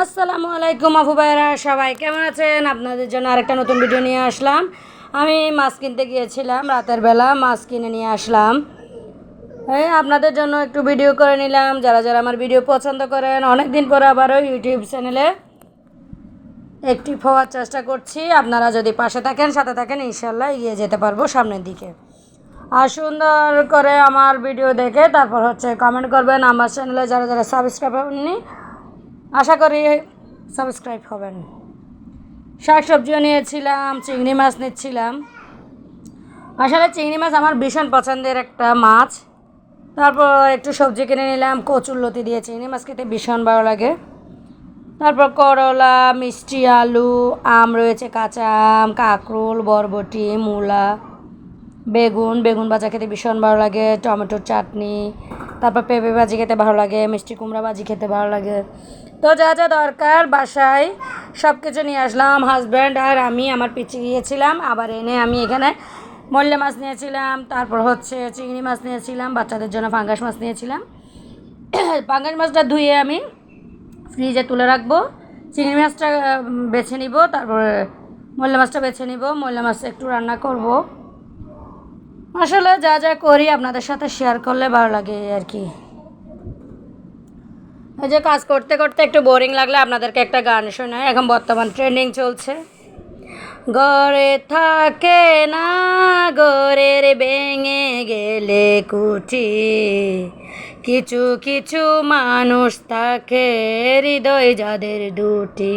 আসসালামু আলাইকুম আফু ভাইরা সবাই কেমন আছেন? আপনাদের জন্য আরেকটা নতুন ভিডিও নিয়ে আসলাম। আমি মাছ কিনতে গিয়েছিলাম রাতের বেলা, মাছ কিনে নিয়ে আসলাম। এই আপনাদের জন্য একটু ভিডিও করে নিলাম। যারা যারা আমার ভিডিও পছন্দ করেন অনেক দিন পরে আবারও ইউটিউব চ্যানেলে একটি হওয়ার চেষ্টা করছি। আপনারা যদি পাশে থাকেন, সাথে থাকেন ইনশাল্লাহ এগিয়ে যেতে পারব সামনের দিকে। আর সুন্দর করে আমার ভিডিও দেখে তারপর হচ্ছে কমেন্ট করবেন। আমার চ্যানেলে যারা যারা সাবস্ক্রাইব হননি আশা করি সাবস্ক্রাইব হবেন। শাক সবজিও নিয়েছিলাম, চিংড়ি মাছ নিচ্ছিলাম। আসলে চিংড়ি মাছ আমার ভীষণ পছন্দের একটা মাছ। তারপর একটু সবজি কিনে নিলাম, কচুর লতি দিয়ে চিংড়ি মাছ খেতে ভীষণ ভালো লাগে। তারপর করলা, মিষ্টি আলু, আম রয়েছে, কাঁচা আম, কাঁকরোল, বরবটি, মূলা, বেগুন বেগুন ভাজা খেতে ভীষণ ভালো লাগে, টমেটোর চাটনি। তারপর পেঁপে ভাজি খেতে ভালো লাগে, মিষ্টি কুমড়া ভাজি খেতে ভালো লাগে। তো যা যা দরকার বাসায় সব কিছু নিয়ে আসলাম হাজব্যান্ড আর আমি, আমার পিছিয়ে গিয়েছিলাম, আবার এনে আমি এখানে মল্লে মাছ নিয়েছিলাম, তারপর হচ্ছে চিংড়ি মাছ নিয়েছিলাম, বাচ্চাদের জন্য ফাঙ্গাস মাছ নিয়েছিলাম। পাঙ্গাস মাছটা ধুয়ে আমি ফ্রিজে তুলে রাখব, চিংড়ি মাছটা বেছে নিব, তারপরে মল্লা মাছটা বেছে নিব, মল্লা মাছটা একটু রান্না করব। আসলে যা যা করি আপনাদের সাথে শেয়ার করলে ভালো লাগে আর কি। এই যে কাজ করতে করতে একটু বোরিং লাগলে আপনাদেরকে একটা গান শোনায় এখন বর্তমান ট্রেন্ডিং চলছে। গড়ে থাকে না গড়ের ভেঙে গেলে কুঠি। কিছু কিছু মানুষ থাকে হৃদয় যাদের দুটি।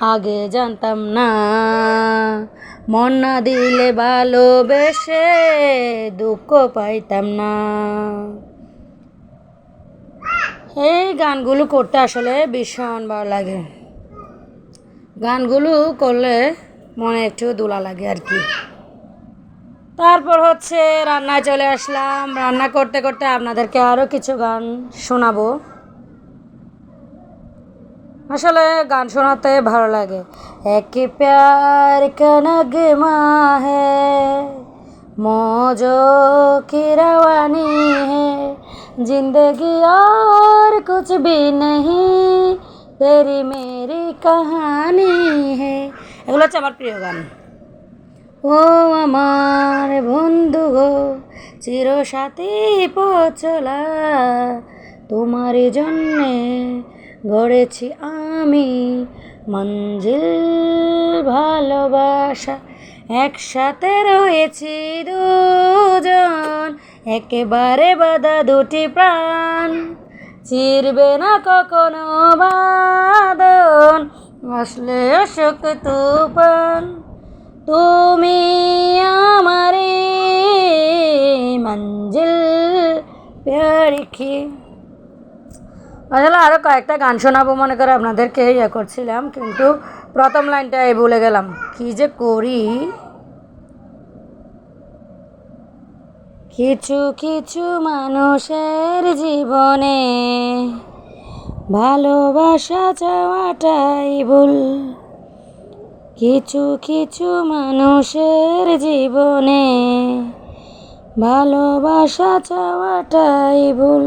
আগে জানতাম না। মন না দিলে ভালোবেসে দুঃখ পাইতাম না। এই গানগুলো করতে আসলে ভীষণ ভালো লাগে। গানগুলো করলে মনে একটু দোলা লাগে আর কি। তারপর হচ্ছে রান্নায় চলে আসলাম। রান্না করতে করতে আপনাদেরকে আরও কিছু গান শোনাবো। আসলে গান শোনাতে ভালো লাগে। একে প্যার কনগ মা হে মোজো হে? জিন্দগি আর কুছ বি নহি? তেরি মেরি কাহানি হে? এগুলো হচ্ছে আমার প্রিয় গান। ও আমার বন্ধু গো, চিরসাথী পচলা, তোমার জন্যে গড়েছি আমি মঞ্জিল ভালোবাসা। একসাথে রয়েছি দুজন, একেবারে বাধা দুটি প্রাণ। চিরবে না কখনো বাদন আসলে অশোক তুফান। তুমি আমারে মঞ্জিল প্যারি কি আসলে আরও কয়েকটা গান শোনাবো, মনে করে আপনাদেরকে ইয়ে করছিলাম, কিন্তু প্রথম লাইনটাই ভুলে গেলাম। কি যে করি? কিছু কিছু মানুষের জীবনে ভালোবাসা চাওয়াটাই ভুল। কিছু কিছু মানুষের জীবনে ভালোবাসা চাওয়াটাই ভুল।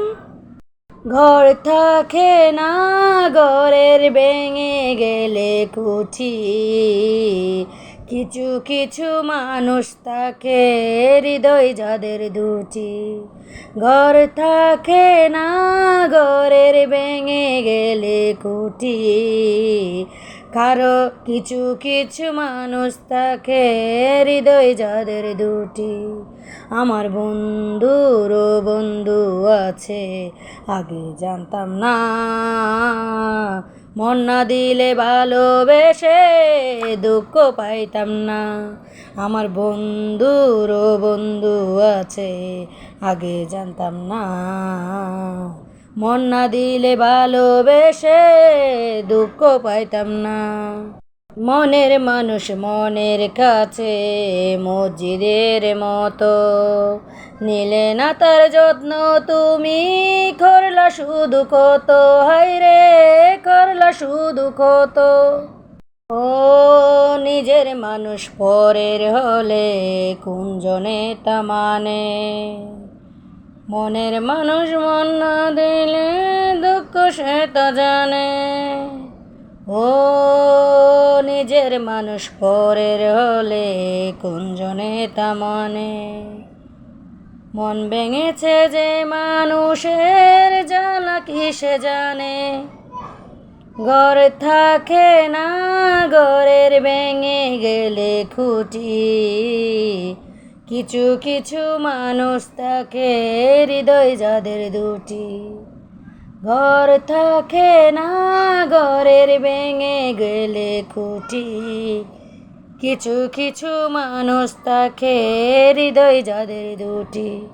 ঘর থাকে না, ঘরের ভেঙে গেলে কুঠি কিছু কিছু মানুষ থাকে হৃদয় যাদের দুটি। ঘর থাকে না, ঘরের ভেঙে গেলে কুটি কারও কিছু কিছু মানুষ থাকে, হৃদয় যাদের দুটি। আমার বন্ধুরও বন্ধু আছে, আগে জানতাম না। মন না দিলে ভালোবেসে দুঃখ পাইতাম না। আমার বন্ধুরও বন্ধু আছে, আগে জানতাম না। মন না দিলে ভালোবেসে দুঃখ পাইতাম না। মনের মানুষ মনের কাছে, মসজিদের মতো। নিলে না তার যত্ন, তুমি করলা শুধু কত? হাই রে, করলা শুধু কত? ও নিজের মানুষ পরের হলে, কুঞ্জনে তা মানে মনের মানুষ মন না দিলে দুঃখ সে তা জানে। ও নিজের মানুষ পরের হলে কুঞ্জনে তা মানে? মন ভেঙেছে যে মানুষের জ্বালা কি সে জানে? ঘর থাকে না, ঘরের ভেঙে গেলে খুঁটি কিছু কিছু মানুষ থাকে হৃদয় যাদের দুটি। ঘর থাকে না, ঘরের ভেঙে গেলে খুঁটি। কিছু কিছু মানুষ থাকে হৃদয় যাদের দুটি।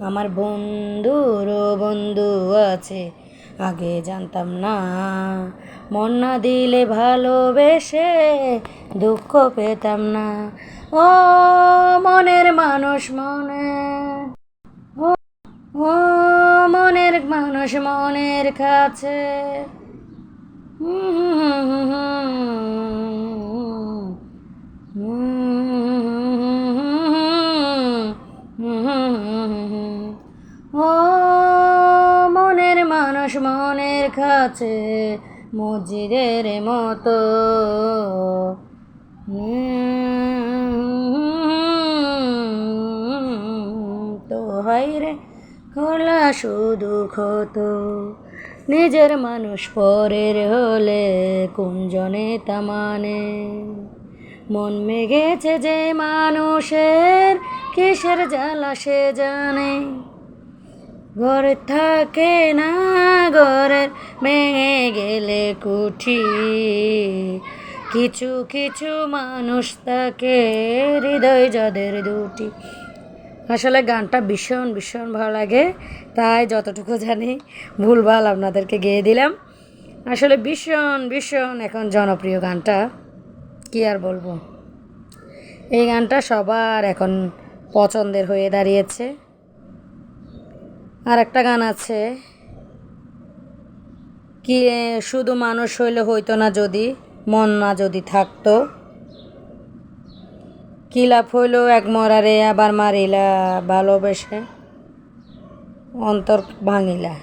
আমার বন্ধুরও বন্ধু আছে, আগে জানতাম না। মন না দিলে ভালোবেসে দুঃখ পেতাম না। ও মনের মানুষ মনে। ও মনের মানুষ মনের কাছে। ও মনের মানুষ মনের কাছে মসজিদের মতো। তো হাই রে খোলা শুধু ক্ষত। নিজের মানুষ পরের হলে কুঞ্জনে তা মানে মন মেঘেছে যে মানুষের, কিসের জ্বালা সে জানে। ঘর থাকে না ঘরের ভেঙে গেলে কুঠি। কিছু কিছু মানুষ তাকে হৃদয় যাদের দুটি। আসলে গানটা ভীষণ ভীষণ ভালো লাগে। তাই যতটুকু জানি, ভুলভাল আপনাদেরকে গেয়ে দিলাম। আসলে ভীষণ ভীষণ এখন জনপ্রিয় গানটা। কি আর বলব? এই গানটা সবার এখন পছন্দের হয়ে দাঁড়িয়েছে। আর একটা গান আছে, কি শুধু মানুষ হইলে হইতো না যদি, মন না যদি থাকতো। কি লাভ হইল? এক মরারে আবার মারিলা, ভালোবেসে অন্তর ভাঙিলা।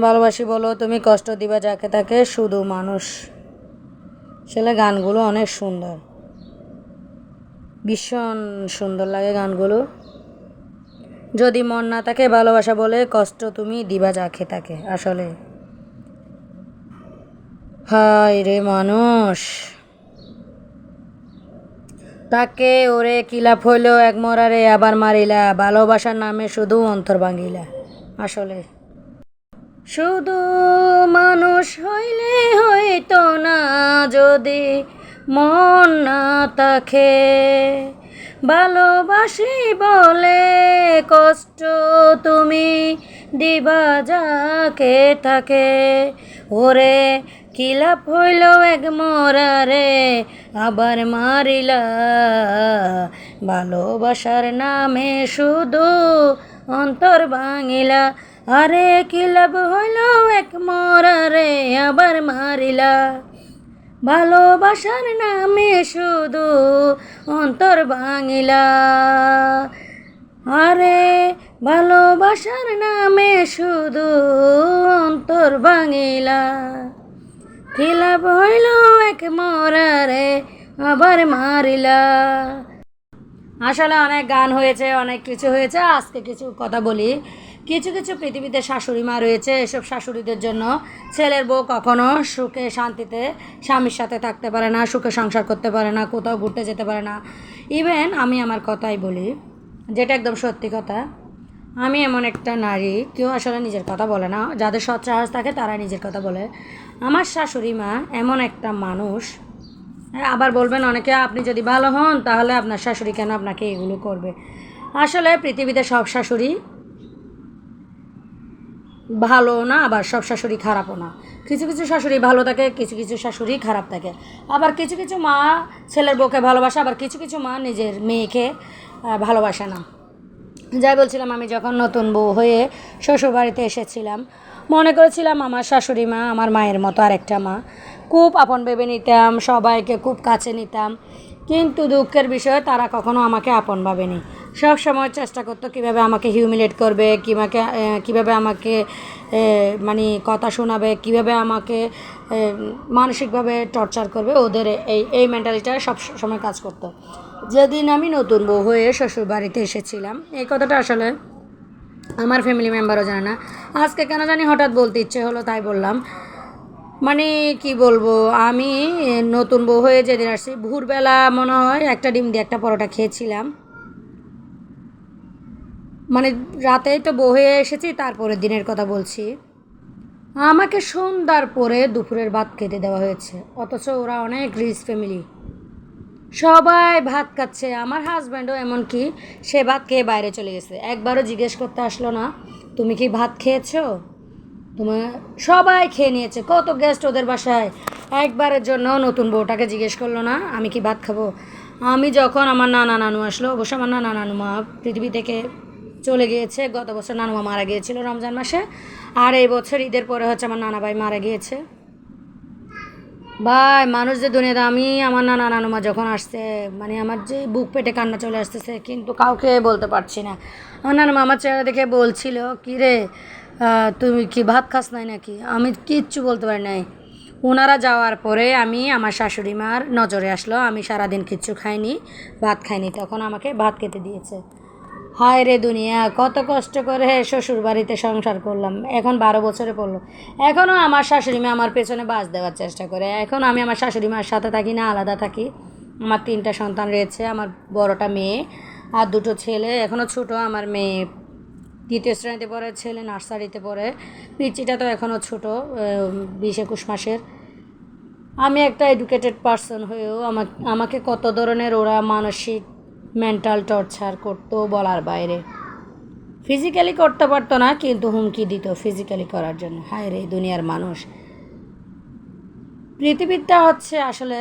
ভালোবাসি বলো, তুমি কষ্ট দিবা যাকে তাকে, শুধু মানুষ। আসলে গানগুলো অনেক সুন্দর। ভীষণ সুন্দর লাগে গানগুলো। যদি মন না থাকে ভালোবাসা বলে, কষ্ট তুমি দিবা যাকে তাকে, আসলে। হায় রে মানুষ! তাকে ওরে কিলাপ হইল এক মরারে, আবার মারিলা। ভালোবাসার নামে শুধু অন্তর ভাঙিলা। আসলে। শুধু মানুষ হইলে হইতো না, যদি মন না থাকে। ভালোবাসি বলে কষ্ট তুমি দিবা যাকে থাকে ওরে কিলাপ হইল এক মরারে? আবার মারিলা। ভালোবাসার নামে শুধু অন্তর ভাঙিলা। আরে কিলাপ হইল এক মরারে? আবার মারিলা। ভালোবাসার নামে শুধু অন্তর ভাঙিলা। আরে ভালোবাসার নামে শুধু অন্তর ভাঙিলা। খিলাপ হইল এক মরারে আবার মারিলা। আসলে অনেক গান হয়েছে, অনেক কিছু হয়েছে, আজকে কিছু কথা বলি। কিছু কিছু পৃথিবীতে শাশুড়ি মা রয়েছে, এসব শাশুড়িদের জন্য ছেলের বউ কখনো সুখে শান্তিতে স্বামীর সাথে থাকতে পারে না, সুখে সংসার করতে পারে না, কোথাও ঘুরতে যেতে পারে না। ইভেন আমি আমার কথাই বলি যেটা একদম সত্যি কথা, আমি এমন একটা নারী, কেউ আসলে নিজের কথা বলে না, যাদের সৎ থাকে তারা নিজের কথা বলে। আমার শাশুড়ি মা এমন একটা মানুষ, আবার বলবেন অনেকে, আপনি যদি ভালো হন, তাহলে আপনার শাশুড়ি কেন আপনাকে এগুলো করবে? আসলে পৃথিবীতে সব শাশুড়ি ভালো না, আবার সব শাশুড়ি খারাপও না। কিছু কিছু শাশুড়ি ভালো থাকে, কিছু কিছু শাশুড়ি খারাপ থাকে। আবার কিছু কিছু মা ছেলের বউকে ভালোবাসে, আবার কিছু কিছু মা নিজের মেয়েকে ভালোবাসে না। যাই বলছিলাম, আমি যখন নতুন বউ হয়ে শ্বশুরবাড়িতে এসেছিলাম, মনে করেছিলাম আমার শাশুড়ি মা আমার মায়ের মতো আরেকটা মা। খুব আপন ভেবে নিতাম, সবাইকে খুব কাছে নিতাম। কিন্তু দুঃখের বিষয়ে, তারা কখনো আমাকে আপন ভাবেনি। সব সময় চেষ্টা করতো কীভাবে আমাকে হিউমিলেট করবে কীভাবে কীভাবে আমাকে মানে কথা শোনাবে, কীভাবে আমাকে মানসিকভাবে টর্চার করবে। ওদের এই এই মেন্টালিটা সব সময় কাজ করতো। যেদিন আমি নতুন বউ হয়ে শ্বশুর বাড়িতে এসেছিলাম, এই কথাটা আসলে আমার ফ্যামিলি মেম্বারও জানে না। আজকে কেন জানি হঠাৎ বলতে ইচ্ছে হলো, তাই বললাম মানে কি বলব, আমি নতুন বউ হয়ে যেদিন আসছি, ভোরবেলা মনে হয় একটা ডিম দিয়ে একটা পরোটা খেয়েছিলাম। মানে রাতেই তো বউ হয়ে এসেছি তারপরে দিনের কথা বলছি। আমাকে সন্ধ্যার পরে দুপুরের ভাত খেতে দেওয়া হয়েছে, অথচ ওরা অনেক রিচ ফ্যামিলি সবাই ভাত খাচ্ছে। আমার হাজব্যান্ডও এমনকি সে ভাত খেয়ে বাইরে চলে গেছে। একবারও জিজ্ঞেস করতে আসলো না, তুমি কি ভাত খেয়েছো? তোমার সবাই খেয়ে নিয়েছে। কত গেস্ট ওদের বাসায়। একবারের জন্য নতুন বউটাকে জিজ্ঞেস করল না, আমি কি ভাত খাব? আমি যখন আমার নানা নানু আসলো, অবশ্য আমার নানা নানুমা পৃথিবী থেকে চলে গিয়েছে। গত বছর নানুমা মারা গিয়েছিল রমজান মাসে। আর এই বছর ঈদের পরে হচ্ছে আমার নানা ভাই মারা গিয়েছে। ভাই, মানুষ যে দুনিয়াতে, আমি আমার নানা নানুমা যখন আসছে মানে আমার যে বুক পেটে কান্না চলে আসতেছে, কিন্তু কাউকে বলতে পারছি না। আমার নানুমা আমার চেহারা দেখে বলছিল, কী রে তুমি কি ভাত খাস নাই নাকি? আমি কিচ্ছু বলতে পারি নাই। ওনারা যাওয়ার পরে আমি আমার শাশুড়ি মার নজরে আসলো, আমি সারাদিন কিচ্ছু খাইনি, ভাত খাইনি, তখন আমাকে ভাত খেতে দিয়েছে। হায় রে দুনিয়া, কত কষ্ট করে শ্বশুর বাড়িতে সংসার করলাম। এখন বারো বছরে পড়ল। এখনও আমার শাশুড়ি মা আমার পেছনে বাস দেওয়ার চেষ্টা করে। এখন আমি আমার শাশুড়ি মার সাথে থাকি না, আলাদা থাকি। আমার তিনটা সন্তান রয়েছে, আমার বড়টা মেয়ে আর দুটো ছেলে। এখনও ছোটো আমার মেয়ে। দ্বিতীয় শ্রেণীতে পড়ে, ছেলে নার্সারিতে পড়ে। পিচিটা তো এখনও ছোটো বিশ একুশ মাসের। আমি একটা এডুকেটেড পার্সন হয়েও আমাকে আমাকে কত ধরনের ওরা মানসিক মেন্টাল টর্চার করতো বলার বাইরে। ফিজিক্যালি করতে পারতো না, কিন্তু হুমকি দিত ফিজিক্যালি করার জন্য। হায় রে দুনিয়ার মানুষ। পৃথিবীটা হচ্ছে আসলে